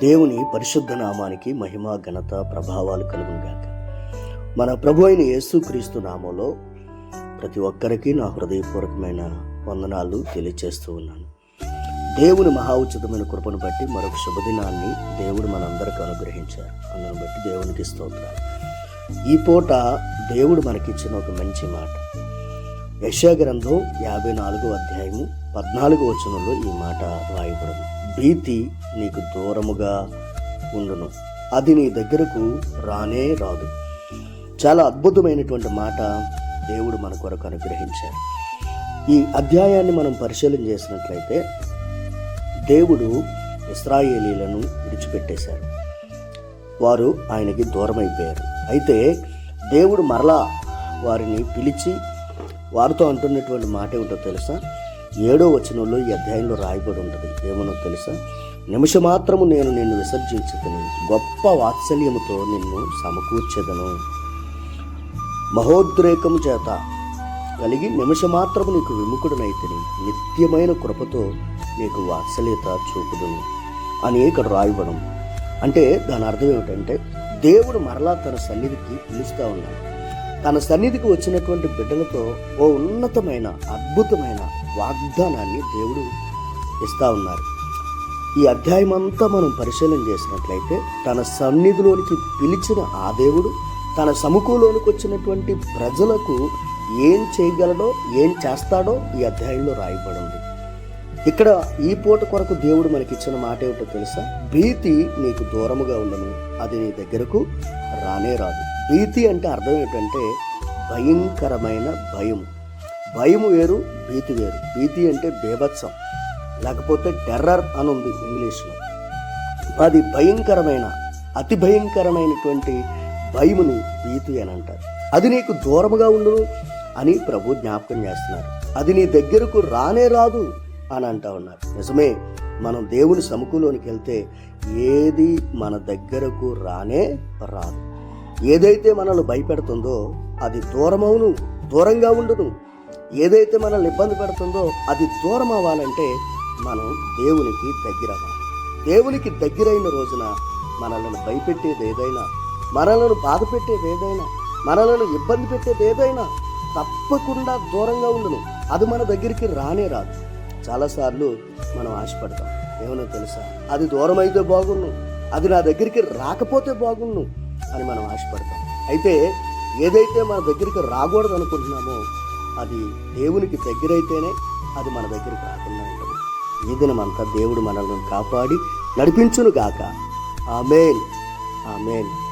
దేవుని పరిశుద్ధ నామానికి మహిమ ఘనత ప్రభావాలు కలుగునుగాక మన ప్రభు అయిన యేసుక్రీస్తు నామంలో ప్రతి ఒక్కరికి నా హృదయపూర్వకమైన వందనాలు తెలియచేస్తూ ఉన్నాను. దేవుని మహా ఉచితమైన కృపను బట్టి మరొక శుభదినాన్ని దేవుడు మనందరికి అనుగ్రహించారు. అందును బట్టి దేవునికి స్తోత్రాలు. ఈ పూట దేవుడు మనకిచ్చిన ఒక మంచి మాట. యశాగ్రంథం యాభై నాలుగో అధ్యాయము పద్నాలుగో వచనంలో ఈ మాట రాయబడింది. భీతి నీకు దూరముగా ఉండును. అది నీ దగ్గరకు రానే రాదు. చాలా అద్భుతమైనటువంటి మాట దేవుడు మన కొరకు అనుగ్రహించారు ఈ అధ్యాయాన్ని మనం పరిశీలన చేసినట్లయితే దేవుడు ఇస్రాయేలీలను విడిచిపెట్టేశారు వారు ఆయనకి దూరమైపోయారు. అయితే దేవుడు మరలా వారిని పిలిచి వారితో అంటున్నటువంటి మాట ఏమిటో తెలుసా? ఏడో వచనంలో ఈ అధ్యాయంలో రాయబడి ఉంటుంది. ఏమనో తెలుసా? నిమిషమాత్రము నేను నిన్ను విసర్జించుకుని. గొప్ప వాత్సల్యముతో నిన్ను సమకూర్చెదను. మహోద్రేకము చేత కలిగి నిమిషమాత్రము నీకు విముఖుడనైతిని. నిత్యమైన కృపతో నీకు వాత్సల్యత చూపుదును. అని ఇక్కడ రాయబడం అంటే దాని అర్థం ఏమిటంటే దేవుడు మరలా తన సన్నిధికి పిలుస్తూ ఉన్నాడు. తన సన్నిధికి వచ్చినటువంటి బిడ్డలతో ఓ ఉన్నతమైన అద్భుతమైన వాగ్దానాన్ని దేవుడు ఇస్తా ఉన్నారు. ఈ అధ్యాయం అంతా మనం పరిశీలన చేసినట్లయితే తన సన్నిధిలోనికి పిలిచిన ఆ దేవుడు తన సముఖంలోనికి వచ్చినటువంటి ప్రజలకు ఏం చేయగలడో ఏం చేస్తాడో ఈ అధ్యాయంలో రాయబడింది. ఇక్కడ ఈ పూట కొరకు దేవుడు మనకిచ్చిన మాట ఏమిటో తెలుసా? భీతి నీకు దూరముగా ఉండను అది నీ దగ్గరకు రానే రాదు. భీతి అంటే అర్థం ఏంటంటే భయంకరమైన భయం. భయం వేరు భీతి వేరు. భీతి అంటే బేభత్సం. లేకపోతే టెర్రర్ అని ఉంది ఇంగ్లీష్లో. అది భయంకరమైన అతి భయంకరమైనటువంటి భయముని భీతి అని అంటారు. అది నీకు దూరముగా ఉండును అని ప్రభు జ్ఞాపకం చేస్తున్నారు. అది నీ దగ్గరకు రానే రాదు అని అంటా ఉన్నారు. నిజమే మనం దేవుని సముఖంలోనికి వెళ్తే ఏది మన దగ్గరకు రానే రాదు. ఏదైతే మనల్ని భయపెడుతుందో అది దూరమవును దూరంగా ఉండును. ఏదైతే మనల్ని ఇబ్బంది పెడుతుందో అది దూరం అవ్వాలంటే మనం దేవునికి దగ్గర దేవునికి దగ్గరైన రోజున మనల్ని భయపెట్టేది ఏదైనా మనలను బాధ పెట్టేది ఏదైనా మనలను ఇబ్బంది పెట్టేది ఏదైనా తప్పకుండా దూరంగా ఉండను. అది మన దగ్గరికి రానే రాదు. చాలాసార్లు మనం ఆశపడతాం. ఏమన్నా తెలుసా? అది దూరం అయితే బాగుండు. అది నా దగ్గరికి రాకపోతే బాగుండు. అని మనం ఆశపడతాం. అయితే ఏదైతే మన దగ్గరికి రాకూడదు అనుకుంటున్నామో అది దేవునికి దగ్గరైతేనే అది మన దగ్గరికి రాకుండా ఉంటుంది. ఈ దినమంతా దేవుడు మనల్ని కాపాడి నడిపించును గాక ఆమెన్. ఆమెన్.